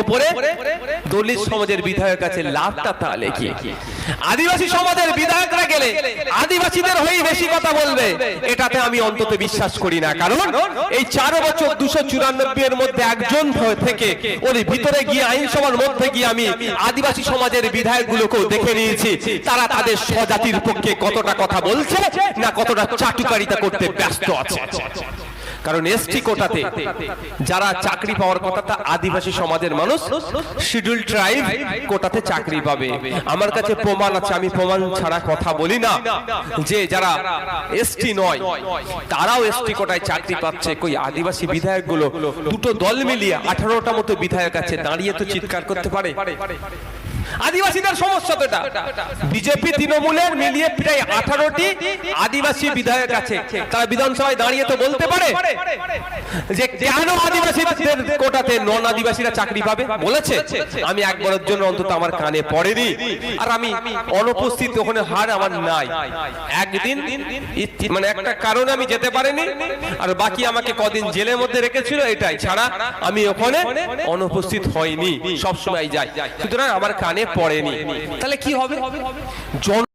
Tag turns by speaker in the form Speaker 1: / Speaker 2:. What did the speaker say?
Speaker 1: ওপরে দলিত সমাজের বিধায়ক আছে লাভটা তাহলে কি আদিবাসী সমাজের বিধায়করা গেলে আদিবাসীদের হয়েই বেশি কথা বলবে। এটাতে আমি অন্তত বিশ্বাস করি না। কারণ এই চার বছর দুশো চুরানব্বই এর মধ্যে একজন থেকে ওর ভিতরে গিয়ে আইনসভার মধ্যে গিয়ে আমি আদিবাসী সমাজের বিধায়কগুলোকেও দেখে নিয়েছি। তারা তাদের স্বজাতির পক্ষে কতটা কথা বলছে না কতটা চাটুকারিতা করতে ব্যস্ত আছে। কারণ এসটি কোটাতে যারা চাকরি পাওয়ার কথা তা আদিবাসী সমাজের মানুষ শিডিউল ট্রাইব কোটাতে চাকরি পাবে। আমার কাছে প্রমাণ আছে আমি প্রমাণ ছাড়া কথা বলি না যে যারা এসটি নয় তারাও এসটি কোটায় চাকরি পাচ্ছে। কই আদিবাসী বিধায়কগুলো দুটো দল মিলিয়ে আঠারোটা মতো বিধায়ক আছে দাঁড়িয়ে তো চিৎকার করতে পারে। আদিবাসীদের সমস্যা তো এটা। বিজেপি তৃণমূলের মিলিয়ে প্রায় আঠারোটি আদিবাসী বিধায়ক আছে। তারা বিধানসভায় দাঁড়িয়ে তো বলতে পারে যে কেন আদিবাসীদের কোটাতে নন আদিবাসীরা চাকরি পাবে? বলেছে। আমি একবারের জন্য অন্তত আমার কানে পড়েনি। আর আমি অনুপস্থিত ওখানে হার আমার নাই। একদিন মানে একটা কারণে আমি যেতে পারিনি। আর বাকি আমাকে কদিন জেলের মধ্যে রেখেছিল, এটাই ছাড়া আমি ওখানে অনুপস্থিত হয়নি সবসময় যাই। সুতরাং আমার কানে পড়েনি। তাহলে কি হবে? জন